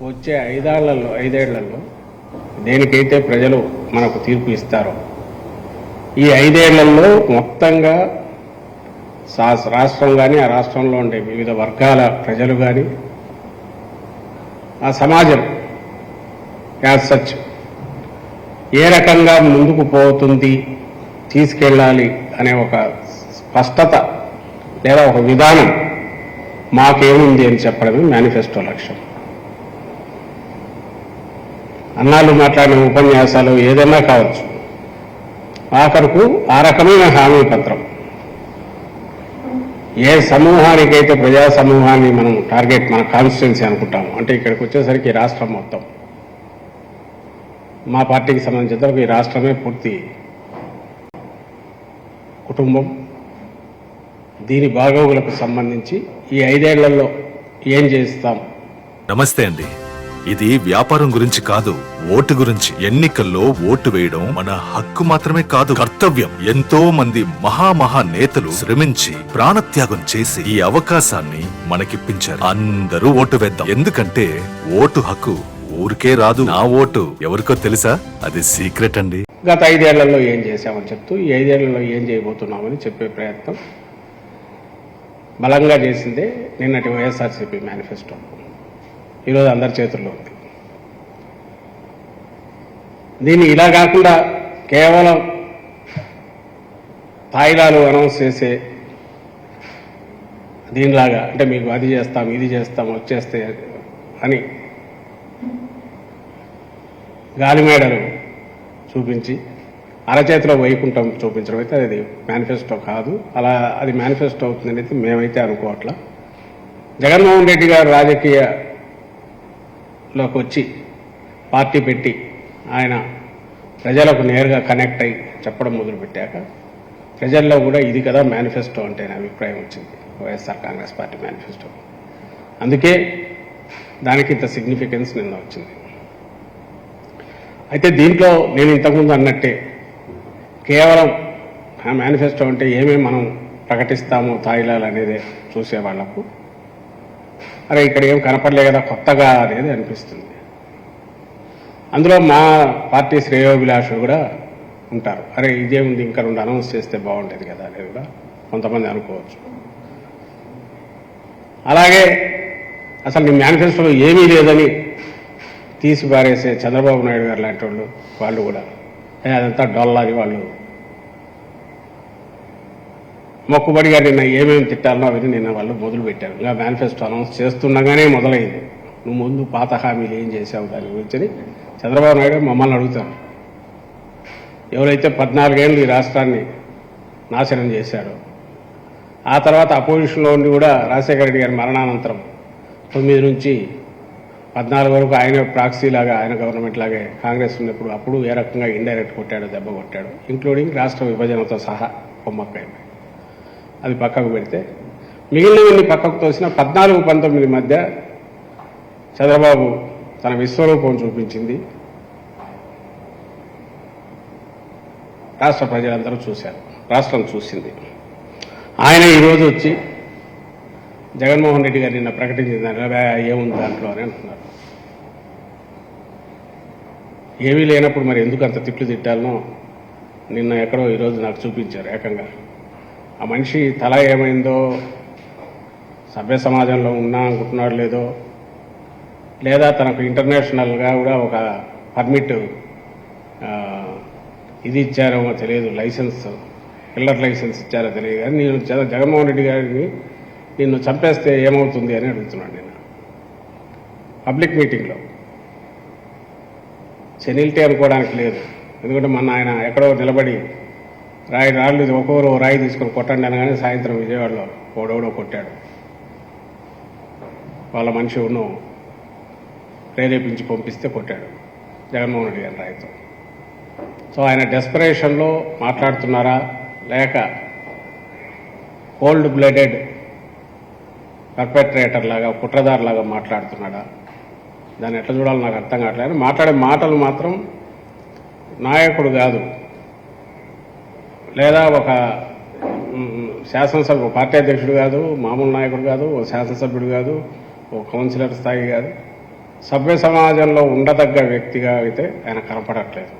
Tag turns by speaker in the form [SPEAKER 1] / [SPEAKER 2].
[SPEAKER 1] వచ్చే ఐదాళ్ళలో ఐదేళ్ళలో దేనికైతే ప్రజలు మనకు తీర్పు ఇస్తారో ఈ ఐదేళ్ళలో మొత్తంగా సా- రాష్ట్రం కానీ ఆ రాష్ట్రంలో ఉండే వివిధ వర్గాల ప్రజలు కానీ ఆ సమాజం యాజ్ సచ్ ఏ రకంగా ముందుకు పోతుంది తీసుకెళ్ళాలి అనే ఒక స్పష్టత లేదా ఒక విధానం మాకేముంది అని చెప్పడమే మేనిఫెస్టో లక్ష్యం. అన్నాళ్ళు మాట్లాడిన ఉపన్యాసాలు ఏదైనా కావచ్చు. ఆఖరుకు ఆ రకమైన హామీ పత్రం. ఏ సమూహానికైతే ప్రజా సమూహాన్ని మనం టార్గెట్ మన కాన్స్టిట్యున్సీ అనుకుంటాము అంటే ఇక్కడికి వచ్చేసరికి రాష్ట్రం మొత్తం. మా పార్టీకి సంబంధించినంతవరకు ఈ రాష్ట్రమే పూర్తి కుటుంబం. దీని బాగోగులకు సంబంధించి ఈ ఐదేళ్ళలో ఏం చేస్తాం?
[SPEAKER 2] నమస్తే అండి. ఇది వ్యాపారం గురించి కాదు ఓటు గురించి. ఎన్నికల్లో ఓటు వేయడం మన హక్కు మాత్రమే కాదు. కర్తవ్యం. ఎంతో మంది మహామహా నేతలు శ్రమించి ప్రాణత్యాగం చేసి ఈ అవకాశాన్ని మనకిప్పించారు. అందరూ ఓటు వేద్దాం. ఎందుకంటే ఓటు హక్కు ఊరికే రాదు. నా ఓటు ఎవరికో తెలుసా? అది సీక్రెట్ అండి.
[SPEAKER 1] గత ఐదేళ్ళలో ఏం చేశామని చెప్తూ ఈ ఐదేళ్ళలో ఏం చేయబోతున్నామని చెప్పే ప్రయత్నం బలంగా చేసిందే నిన్నటి వైఎస్ఆర్సీపీ మేనిఫెస్టో. ఈరోజు అందరి చేతుల్లో ఉంది. దీన్ని ఇలా కాకుండా కేవలం తాయిలాలు అనౌన్స్ చేసే దీనిలాగా అంటే మీకు అది చేస్తాం ఇది చేస్తాం వచ్చేస్తే అని గాలిమేడలు చూపించి అరచేతిలో వైకుంఠం చూపించడం అయితే అది మేనిఫెస్టో కాదు. అలా అది మేనిఫెస్టో అవుతుందని అయితే మేమైతే అనుకోవట్లా. జగన్మోహన్ రెడ్డి గారు లోకి వచ్చి పార్టీ పెట్టి ఆయన ప్రజలకు నేరుగా కనెక్ట్ అయ్యి చెప్పడం మొదలుపెట్టాక ప్రజల్లో కూడా ఇది కదా మేనిఫెస్టో అంటే నా అభిప్రాయం వచ్చింది. YSR Congress party manifesto. అందుకే దానికి ఇంత సిగ్నిఫికెన్స్ నిన్న వచ్చింది. అయితే దీంట్లో నేను ఇంతకుముందు అన్నట్టే కేవలం ఆ మేనిఫెస్టో అంటే ఏమేమి మనం ప్రకటిస్తాము తాయిలాలు అనేది చూసే వాళ్ళకు అరే ఇక్కడ ఏం కనపడలే కదా కొత్తగా అనేది అనిపిస్తుంది. అందులో మా పార్టీ శ్రేయోభిలాషులు కూడా ఉంటారు. అరే ఇదేముంది ఇంకా రెండు అనౌన్స్ చేస్తే బాగుండేది కదా అనేది కూడా కొంతమంది అనుకోవచ్చు. అలాగే అసలు మీ మేనిఫెస్టోలో ఏమీ లేదని తీసి పారేసే చంద్రబాబు నాయుడు గారు లాంటి వాళ్ళు వాళ్ళు కూడా. అదంతా డొల్లాది వాళ్ళు మొక్కుబడిగా నిన్న ఏమేమి తిట్టాలనో అవన్నీ నిన్న వాళ్ళు మొదలు పెట్టారు. ఇంకా మేనిఫెస్టో అనౌన్స్ చేస్తుండగానే మొదలైంది. నువ్వు ముందు పాత హామీలు ఏం చేసావు దాని గురించి చంద్రబాబు నాయుడు మమ్మల్ని అడుగుతారు. ఎవరైతే పద్నాలుగేళ్ళు ఈ రాష్ట్రాన్ని నాశనం చేశాడో ఆ తర్వాత అపోజిషన్లో ఉండి కూడా రాజశేఖర రెడ్డి గారి మరణానంతరం తొమ్మిది నుంచి పద్నాలుగు వరకు ఆయన ప్రాక్సీ లాగా ఆయన గవర్నమెంట్ లాగే కాంగ్రెస్ ఉన్నప్పుడు అప్పుడు ఏ రకంగా ఇండైరెక్ట్ కొట్టాడు దెబ్బ కొట్టాడు ఇంక్లూడింగ్ రాష్ట్ర విభజనతో సహా కొమ్మక్కైంది. అది పక్కకు పెడితే మిగిలినవన్నీ పక్కకు తోసిన పద్నాలుగు పంతొమ్మిది మధ్య చంద్రబాబు తన విశ్వరూపం చూపించింది. రాష్ట్ర ప్రజలందరూ చూశారు. రాష్ట్రం చూసింది. ఆయన ఈరోజు వచ్చి జగన్మోహన్ రెడ్డి గారు నిన్న ప్రకటించిన దాంట్లో ఏముంది దాంట్లో? అని అంటున్నారు. ఏమీ లేనప్పుడు మరి ఎందుకు అంత తిట్లు తిట్టాలనో నిన్న ఎక్కడో ఈరోజు నాకు చూపించారు ఏకంగా. ఆ మనిషి తల ఏమైందో సభ్య సమాజంలో ఉన్నా అనుకుంటున్నాడు లేదో లేదా తనకు ఇంటర్నేషనల్గా కూడా ఒక పర్మిట్ ఇది ఇచ్చారో తెలియదు లైసెన్స్ కిల్లర్ లైసెన్స్ ఇచ్చారో తెలియదు. కానీ నేను జగ- జగన్మోహన్ రెడ్డి గారిని నిన్ను చంపేస్తే ఏమవుతుంది అని అడుగుతున్నాను నేను. పబ్లిక్ మీటింగ్లో. సెనిల్టీ అనుకోవడానికి లేదు. ఎందుకంటే మొన్న ఆయన ఎక్కడో నిలబడి రాయి రాళ్ళు ఒక్కొక్కరు రాయి తీసుకొని కొట్టండి అనగానే సాయంత్రం విజయవాడలో ఓడోడో కొట్టాడు. వాళ్ళ మనిషి ఉన్ను ప్రేరేపించి పంపిస్తే కొట్టాడు జగన్మోహన్ రెడ్డి గారి రాయితో. సో ఆయన డెస్పరేషన్లో మాట్లాడుతున్నారా? లేక కోల్డ్ బ్లడెడ్ పర్పెట్రేటర్ లాగా కుట్రదారు లాగా మాట్లాడుతున్నాడా? దాన్ని ఎట్లా చూడాలో నాకు అర్థం కావట్లేదు. మాట్లాడే మాటలు మాత్రం నాయకుడు కాదు. లేదా ఒక శాసనసభ పార్టీ అధ్యక్షుడు కాదు మామూలు నాయకుడు కాదు ఓ శాసనసభ్యుడు కాదు ఓ కౌన్సిలర్ స్థాయి కాదు. సభ్య సమాజంలో ఉండదగ్గ వ్యక్తిగా అయితే ఆయన కనపడట్లేదు.